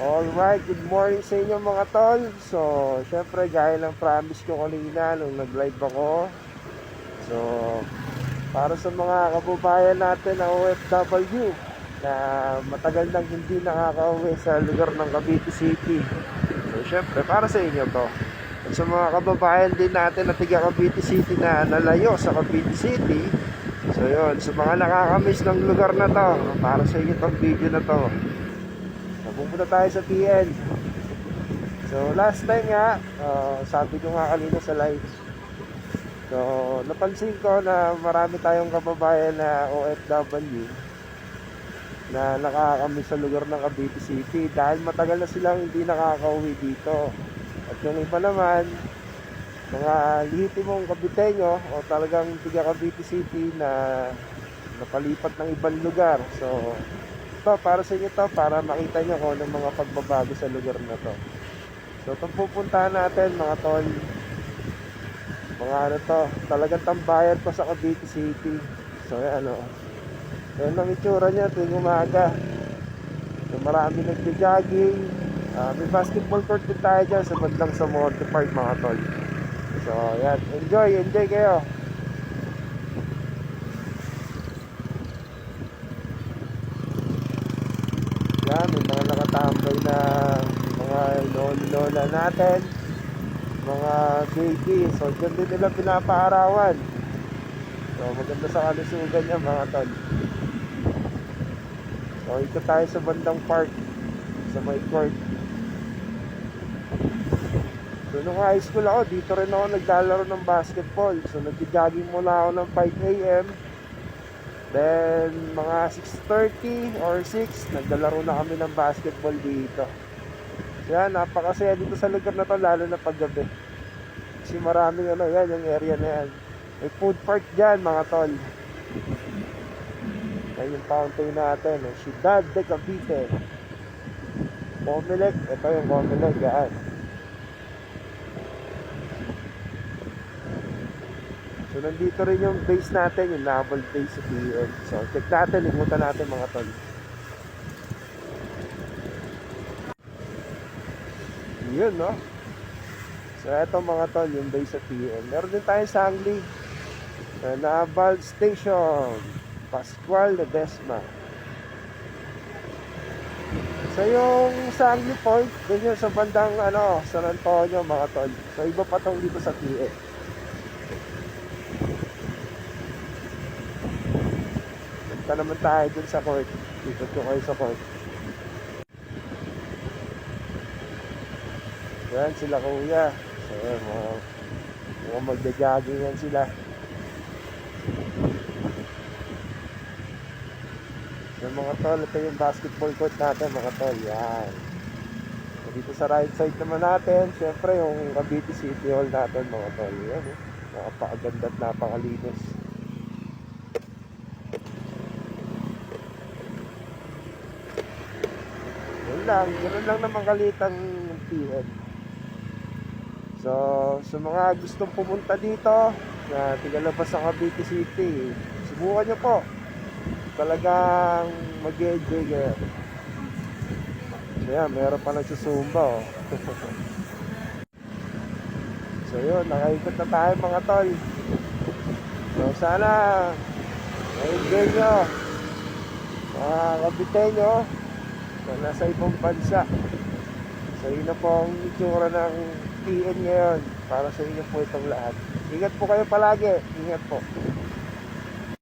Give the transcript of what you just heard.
Alright, good morning sa inyo mga tol. So, syempre gaya ng promise ko kanina nung nag-live ako. So, para sa mga kababayan natin na OFW na matagal nang hindi nakakauwi sa lugar ng Cavite City. So, syempre para sa inyo to. At sa mga kababayan din natin na tiga Cavite City na nalayo sa Cavite City. So, yun. Sa mga nakakamiss ng lugar na to, para sa inyo tong video na to. Pupunta tayo sa PN. So last time nga, uh, sabi ko nga kanina sa live. So napansin ko na marami tayong kababayan na OFW na nakakami sa lugar ng Cavite City dahil matagal na silang hindi nakakauwi dito. At yung iba naman, mga lihitimong Caviteño o talagang tiga Cavite City na napalipat ng ibang lugar. So to para sa inyo to para makita nyo kung anong mga pagbabago sa lugar na to. So itong pupuntahan natin mga tol mga ano to talagang tambayan pa sa Cavite City. So yan ano. Yan ang itsura niya tuwing umaga. So marami nagja-jogging. Ah, may basketball court din tayo dyan sa bandang sa Monte Park mga tol. So yan enjoy enjoy kayo May mga nakatambay na mga lola natin, mga baby. So, dyan din nila pinapaarawan. So, maganda sa kalusugan niya mga tol. So, ito tayo sa bandang park, sa may court. So, nung high school ako, dito rin ako naglalaro ng basketball. So, nag-jogging muna ako ng 5 a.m. Then, mga 6.30 or 6, naglalaro na kami ng basketball dito. So, yan, napakasaya dito sa lugar na to, lalo na paggabi. Kasi maraming ano, yan, yung area na yan. May food park dyan, mga tol. Yan yung fountain natin, eh. Ciudad de Cavite. Comelec, ito yung Comelec, yan. So nandito rin yung base natin, yung naval base sa PN. So check natin, ikutan natin mga tol. Yun no. So eto mga tol, yung base sa PN. Meron din tayong Sangli. na Naval Station. Pascual de Desma. So yung Sangli Point, dun yun sa bandang ano, San Antonio mga tol. So iba pa tong dito sa PN. Punta naman tayo dun sa court. Dito ko kayo sa court. Yan sila kuya. So mga, mga magja-jogging yan sila. Yung mga tol, ito yung basketball court natin mga tol. Yan. So, dito sa right side naman natin, syempre yung Cavite City Hall natin mga tol. Yan eh. Napakaganda at napakalinis. Lang, ganoon lang naman kalitang PN. So, sa mga gustong pumunta dito, na tigalabas sa Cavite City, subukan nyo po. Talagang mag-enjoy kayo. So yan, meron pa nagsusumba oh. so yun, nakaikot na tayo mga tol. So sana, ma-enjoy nyo. Mga kapitenyo, na nasa ibang bansa. So yun na po ang itsura ng PN ngayon para sa inyo po itong lahat. Ingat po kayo palagi. Ingat po.